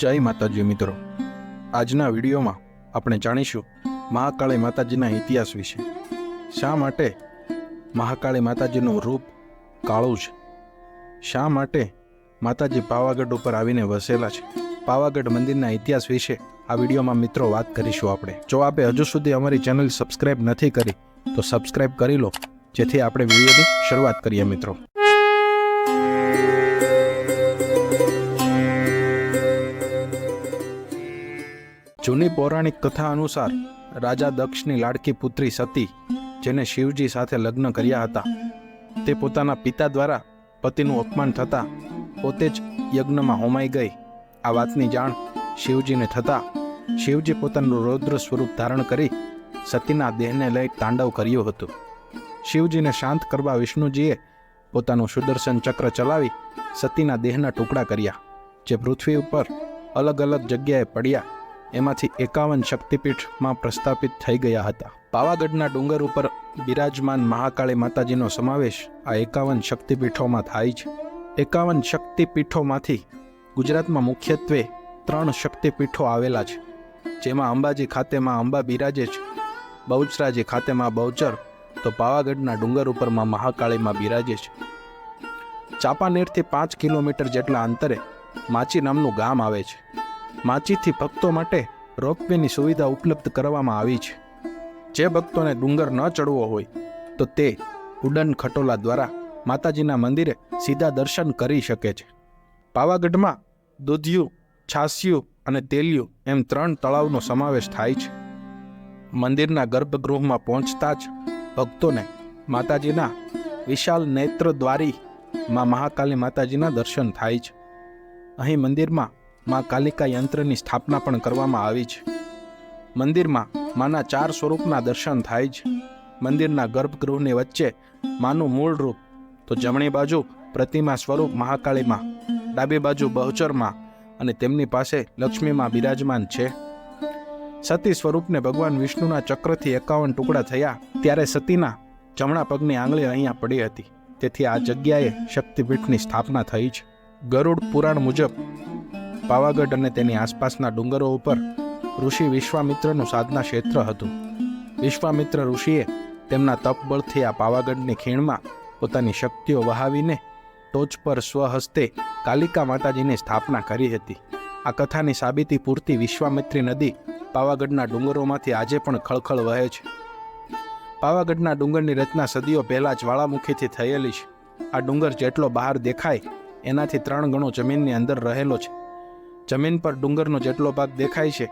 જય માતાજી મિત્રો. આજના વિડીયોમાં આપણે જાણીશું મહાકાળી માતાજીના ઇતિહાસ વિશે. શા માટે મહાકાળી માતાજીનું રૂપ કાળું છે? શા માટે માતાજી પાવાગઢ ઉપર આવીને વસેલા છે? પાવાગઢ મંદિરના ઇતિહાસ વિશે આ વિડીયોમાં મિત્રો વાત કરીશું આપણે. જો આપે હજુ સુધી અમારી ચેનલ સબસ્ક્રાઈબ નથી કરી, તો સબસ્ક્રાઈબ કરી લો, જેથી આપણે વિડીયોની શરૂઆત કરીએ મિત્રો. જૂની પૌરાણિક કથા અનુસાર રાજા દક્ષની લાડકી પુત્રી સતી, જેને શિવજી સાથે લગ્ન કર્યા હતા, તે પોતાના પિતા દ્વારા પતિનું અપમાન થતાં પોતે જ યજ્ઞમાં હોમાઈ ગઈ. આ વાતની જાણ શિવજીને થતાં શિવજી પોતાનું રૌદ્ર સ્વરૂપ ધારણ કરી સતીના દેહને લઈ તાંડવ કર્યું હતું. શિવજીને શાંત કરવા વિષ્ણુજીએ પોતાનું સુદર્શન ચક્ર ચલાવી સતીના દેહના ટુકડા કર્યા, જે પૃથ્વી ઉપર અલગ અલગ જગ્યાએ પડ્યા. એમાંથી એકાવન શક્તિપીઠમાં પ્રસ્થાપિત થઈ ગયા હતા. પાવાગઢના ડુંગર ઉપર બિરાજમાન મહાકાળી માતાજીનો સમાવેશ આ એકાવન શક્તિપીઠોમાં થાય છે. એકાવન શક્તિપીઠોમાંથી ગુજરાતમાં મુખ્યત્વે ત્રણ શક્તિપીઠો આવેલા છે. જેમાં અંબાજી ખાતેમાં અંબા બિરાજે છે, બહુચરાજી ખાતેમાં બહુચર, તો પાવાગઢના ડુંગર ઉપરમાં મહાકાળીમાં બિરાજે છે. ચાંપાનેરથી પાંચ કિલોમીટર જેટલા અંતરે માચી નામનું ગામ આવે છે. માચીથી ભક્તો માટે રોપવેની સુવિધા ઉપલબ્ધ કરવામાં આવી છે. જે ભક્તોને ડુંગર ન ચડવો હોય, તો તે ઉડન ખટોલા દ્વારા માતાજીના મંદિરે સીધા દર્શન કરી શકે છે. પાવાગઢમાં દૂધિયું, છાસિયું અને તેલિયું એમ ત્રણ તળાવનો સમાવેશ થાય છે. મંદિરના ગર્ભગૃહમાં પહોંચતા જ ભક્તોને માતાજીના વિશાલ નેત્ર દ્વારી મહાકાલી માતાજીના દર્શન થાય છે. અહીં મંદિરમાં માં કાલિકા યંત્રની સ્થાપના પણ કરવામાં આવી છે. મંદિરમાં માના ચાર સ્વરૂપના દર્શન થાય છે. મંદિરના ગર્ભગૃહની વચ્ચે માનું મૂળ રૂપ, તો જમણી બાજુ પ્રતિમા સ્વરૂપ મહાકાળીમાં, ડાબી બાજુ બહુચરમાં અને તેમની પાસે લક્ષ્મીમાં બિરાજમાન છે. સતી સ્વરૂપને ભગવાન વિષ્ણુના ચક્રથી એકાવન ટુકડા થયા ત્યારે સતીના જમણા પગની આંગળી અહીંયા પડી હતી. તેથી આ જગ્યાએ શક્તિપીઠની સ્થાપના થઈ છે. ગરુડ પુરાણ મુજબ પાવાગઢ અને તેની આસપાસના ડુંગરો ઉપર ઋષિ વિશ્વામિત્રનું સાધના ક્ષેત્ર હતું. વિશ્વામિત્ર ઋષિએ તેમના તપબળથી આ પાવાગઢની ખીણમાં પોતાની શક્તિઓ વહાવીને ટોચ પર સ્વહસ્તે કાલિકા માતાજીની સ્થાપના કરી હતી. આ કથાની સાબિતી પૂરતી વિશ્વામિત્રી નદી પાવાગઢના ડુંગરોમાંથી આજે પણ ખળખળ વહે છે. પાવાગઢના ડુંગરની રચના સદીઓ પહેલાં જ્વાળામુખીથી થયેલી છે. આ ડુંગર જેટલો બહાર દેખાય, એનાથી ત્રણ ગણો જમીનની અંદર રહેલો છે. જમીન પર ડુંગરનો જેટલો ભાગ દેખાય છે,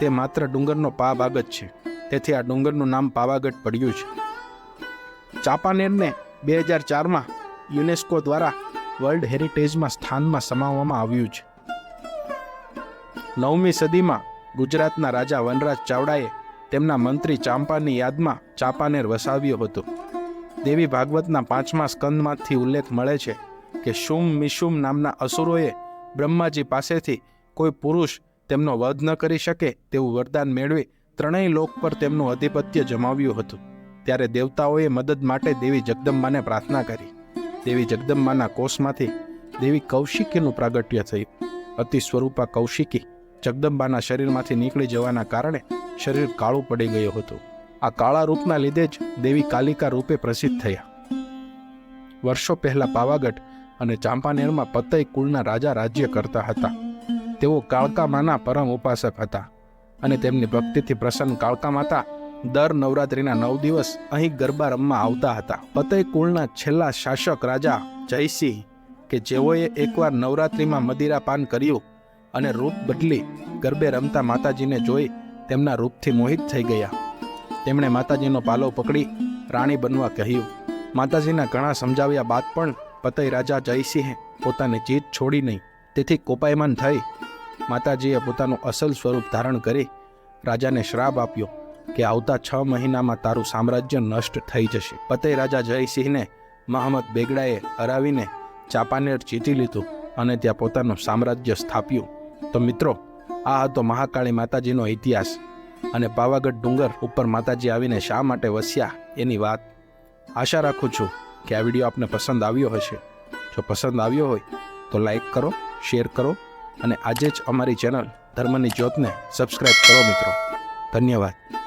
તે માત્ર ડુંગરનો પા ભાગ જ છે. તેથી આ ડુંગરનું નામ પાવાગઢ પડ્યું છે. ચાંપાનેરને બે હજાર ચારમાં યુનેસ્કો દ્વારા વર્લ્ડ હેરિટેજમાં સ્થાનમાં સમાવવામાં આવ્યું છે. નવમી સદીમાં ગુજરાતના રાજા વનરાજ ચાવડાએ તેમના મંત્રી ચાંપાની યાદમાં ચાંપાનેર વસાવ્યો હતો. દેવી ભાગવતના પાંચમા સ્કંદમાંથી ઉલ્લેખ મળે છે કે શુમ મિશુમ નામના અસુરોએ બ્રહ્માજી પાસેથી કોઈ પુરુષ તેમનો વધ ન કરી શકે તેવું વરદાન મેળવી ત્રણેય લોક પર તેમનું આધિપત્ય જમાવ્યું હતું. ત્યારે દેવતાઓએ મદદ માટે દેવી જગદંબાને પ્રાર્થના કરી. દેવી જગદંબાના કોષમાંથી દેવી કૌશિકીનું પ્રાગટ્ય થયું. અતિ સ્વરૂપા કૌશિકી જગદંબાના શરીરમાંથી નીકળી જવાના કારણે શરીર કાળું પડી ગયું હતું. આ કાળા રૂપના લીધે જ દેવી કાલિકા રૂપે પ્રસિદ્ધ થયા. વર્ષો પહેલા પાવાગઢ અને ચાંપાનેરમાં પતઈ કુળના રાજા રાજ્ય કરતા હતા. તેઓ કાળકા માના પરમ ઉપાસક હતા અને તેમની ભક્તિથી પ્રસન્ન કાળકા માતા દર નવરાત્રિના નવ દિવસ અહીં ગરબા રમવા આવતા હતા. ફતેહ કુળના છેલ્લા શાસક રાજા જયસિંહ કે જેઓએ એકવાર નવરાત્રિમાં મદિરા પાન કર્યું અને રૂપ બદલી ગરબે રમતા માતાજીને જોઈ તેમના રૂપથી મોહિત થઈ ગયા. તેમણે માતાજીનો પાલો પકડી રાણી બનવા કહ્યું. માતાજીના ઘણા સમજાવ્યા બાદ પણ પતઈ રાજા જયસિંહે પોતાની જીત છોડી નહીં. તેથી કોપાયમાન થઈ માતાજીએ પોતાનું અસલ સ્વરૂપ ધારણ કરી રાજાને શ્રાપ આપ્યો કે આવતા છ મહિનામાં તારું સામ્રાજ્ય નષ્ટ થઈ જશે. પતે રાજા જયસિંહને મહમ્મદ બેગડાએ હરાવીને ચાપાનેર જીતી લીધું અને ત્યાં પોતાનું સામ્રાજ્ય સ્થાપ્યું. તો મિત્રો, આ હતો મહાકાળી માતાજીનો ઇતિહાસ અને પાવાગઢ ડુંગર ઉપર માતાજી આવીને શા માટે વસ્યા એની વાત આશા રાખું છું કે આ વીડિયો આપને પસંદ આવ્યો હશે. જો પસંદ આવ્યો હોય તો લાઈક કરો, શેર કરો અને આજે જ અમારી ચેનલ ધર્મની જ્યોતને સબસ્ક્રાઈબ કરો મિત્રો. ધન્યવાદ.